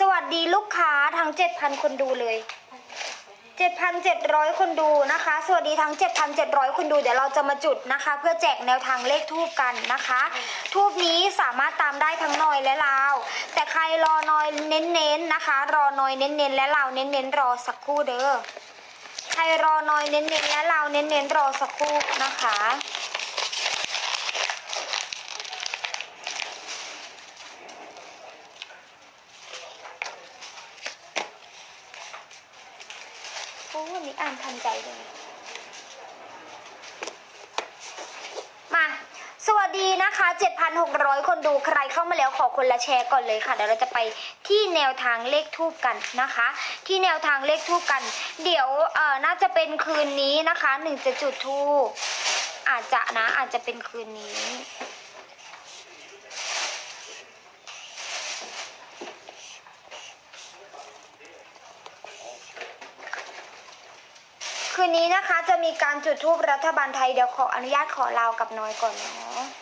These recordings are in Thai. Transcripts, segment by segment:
สวัสดีลูกค้าทั้ง 7,000 คนดูเลย 7,700 คนดูนะคะ สวัสดีทั้ง 7,700 คนดู เดี๋ยวเราจะมาจุดนะคะ เพื่อแจกแนวทางเลขทูบกันนะคะ ทูบนี้สามารถตามได้ทั้งนอยและลาว แต่ใครรอนอยเน้นๆนนะคะ รอนอยเน้นๆและลาวเน้นๆรอสักครู่เด้อ ใครรอนอยเน้นๆและลาวเน้นๆรอสักครู่นะคะ นี้อ่านทันใจเลย มาสวัสดีนะคะ 7,600 คนดูใครเข้ามาแล้วขอคนละแชร์ก่อนเลยค่ะ เดี๋ยวเราจะไปที่แนวทางเลขทูบกันนะคะ ที่แนวทางเลขทูบกัน เดี๋ยวเอ่อน่าจะเป็นคืนนี้นะคะหนึ่งจะจุดทูบอาจจะนะอาจจะเป็นคืนนี้ คืนนี้นะคะจะมีการจุดทูปรัฐบาลไทย เดี๋ยวขออนุญาตขอลาวกับน้อยก่อนเนาะ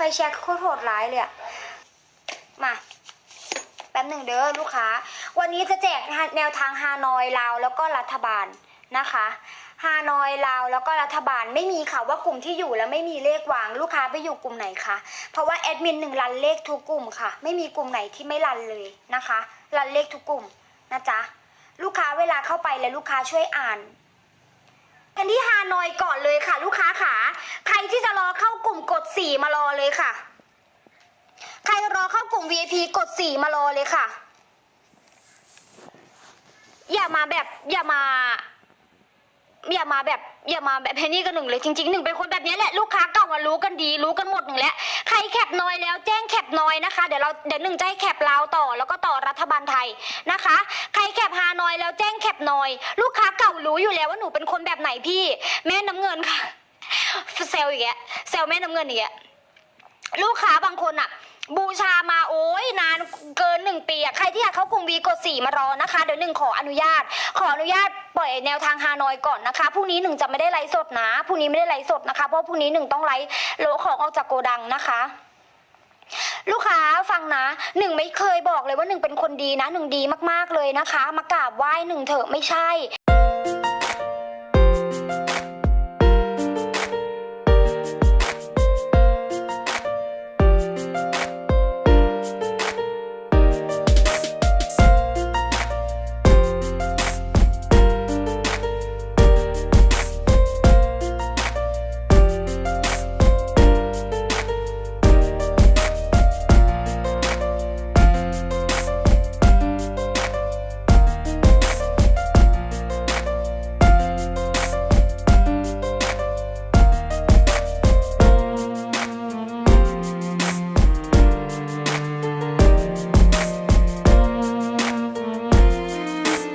ฟแช็กโคตรโหดร้ายเลยอะมาแป๊บหนึ่งเด้อลูกค้า วันนี้จะแจกแนวทางฮานอยลาวแล้วก็รัฐบาลนะคะฮานอยลาวแล้วก็รัฐบาลไม่มีค่ะว่ากลุ่มที่อยู่แล้วไม่มีเลขวางลูกค้าไปอยู่กลุ่มไหนคะเพราะว่าแอดมินหนึ่งรันเลขทุกกลุ่มค่ะ ไม่มีกลุ่มไหนที่ไม่รันเลยนะคะรันเลขทุกกลุ่มนะจ๊ะลูกค้าเวลาเข้าไปแล้วลูกค้าช่วยอ่านกันที่ฮานอยก่อนเลยค่ะ ลูกค้าขา เลยค่ะ ใครรอเข้ากลุ่ม VIP กดสี่มารอเลยค่ะ อย่ามาแบบอย่ามา อย่ามาแบบ อย่ามาแบบเพนนี่กับหนึ่งเลยจริงๆหนึ่งเป็นคนแบบนี้แหละลูกค้าเก่ามารู้กันดี รู้กันหมดหนึ่งแล้วใครแคปน้อยแล้วแจ้งแคปน้อยนะคะเดี๋ยวเราเดี๋ยวหนึ่งจะให้แคปลาวต่อแล้วก็ต่อรัฐบาลไทยนะคะ ใครแคปฮานอยแล้วแจ้งแคปน้อย ลูกค้าเก่ารู้อยู่แล้วว่าหนูเป็นคนแบบไหนพี่ แม่น้ำเงินค่ะเซลอีกแกเซลแม่น้ำเงินอีกแก ลูกค้าบางคนอะบูชามาโอ้ยนานเกินหนึ่งปีอะใครที่อยากเข้ากลุ่มวีกดสี่มารอนะคะ เดี๋ยวหนึ่งขออนุญาต ขออนุญาตปล่อยแนวทางฮานอยก่อนนะคะพรุ่งนี้หนึ่งจะไม่ได้ไลฟ์สดนะพรุ่งนี้ไม่ได้ไลฟ์สดนะคะ เพราะพรุ่งนี้หนึ่งต้องไลฟ์โลของออกจากโกดังนะคะลูกค้าฟังนะหนึ่งไม่เคยบอกเลยว่าหนึ่งเป็นคนดีนะหนึ่งดีมากๆเลยนะคะ มากราบไหว้หนึ่งเถอะไม่ใช่